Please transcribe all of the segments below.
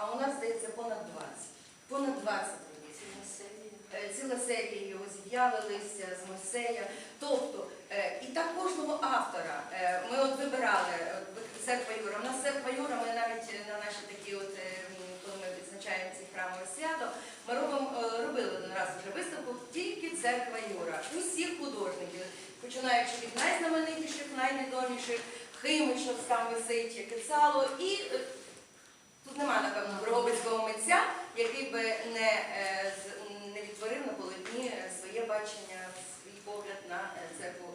а у нас, здається, понад 20. Понад 20 робіт. Е, Ціла серія його з'явилися з Мойсея. Тобто, е, і так кожного автора е, ми от вибирали церква Юра. У нас церква Юра, ми навіть на наші такі, от, коли ми відзначаємо ці храмове свято, ми робимо, робили один раз вже виставку тільки церква Юра. Усіх художників, починаючи від найзнаменитіших, найвідоміших, Химичов там висить, Кицало і е, Тут нема, напевно, Дрогобицького митця, який би не, е, з- не відтворив на полотні е, своє бачення, свій погляд на е, церкву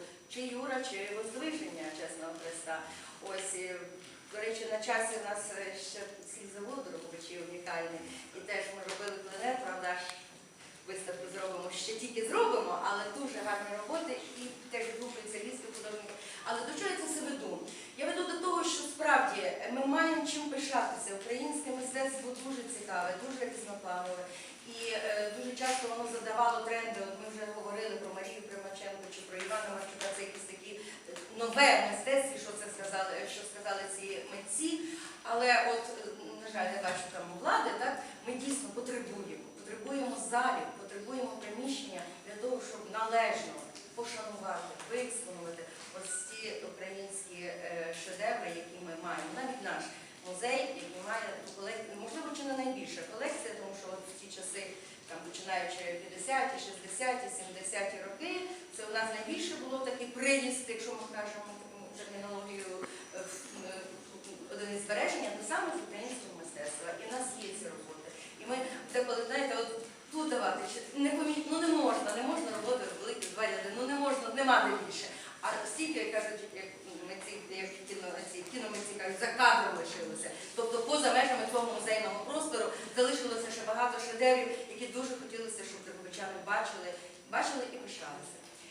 Юра, чи Возвишення Чесного Христа. Ось, е, до речі, на часі у нас е, ще слід завод Дрогобичі унікальний. І теж ми робили пленер, правда ж, виставку зробимо, ще тільки зробимо, але дуже гарні роботи і теж відгукуються львівські художники. Але до чого я це все веду? Я веду до того, що справді ми маємо чим пишатися. Українське мистецтво дуже цікаве, дуже різнопланове. І е, дуже часто воно задавало тренди. От ми вже говорили про Марію Примаченко чи про Івана Марчука. Це якісь такі е, нове мистецтво, що це сказали, що сказали ці митці. Але от, на жаль, я бачу там влади, так ми дійсно потребуємо. Потребуємо залів, потребуємо приміщення для того, щоб належно пошанувати, виекспонувати ось ці українські е, шедеври, які ми маємо. Навіть наш музей, який має колекцію, можливо, чи не найбільша колекція, тому що от в ті часи, там починаючи 50-ті, 60-ті, 70-ті роки, це у нас найбільше було такий приріст, якщо ми кажемо термінологію, е, е, один із збереження, то саме українського мистецтва. І в нас є ці роботи. І ми деколи, знаєте, от тут давати, не помі... ну не можна, не можна роботи великі два ряди, ну не можна, нема де більше. А стільки, кажуть, як митці, як кіно, ці кіномитці кажуть, за кадром лишилося. Тобто поза межами цього багато шедеврів, які дуже хотілося, щоб дрогобичани бачили, бачили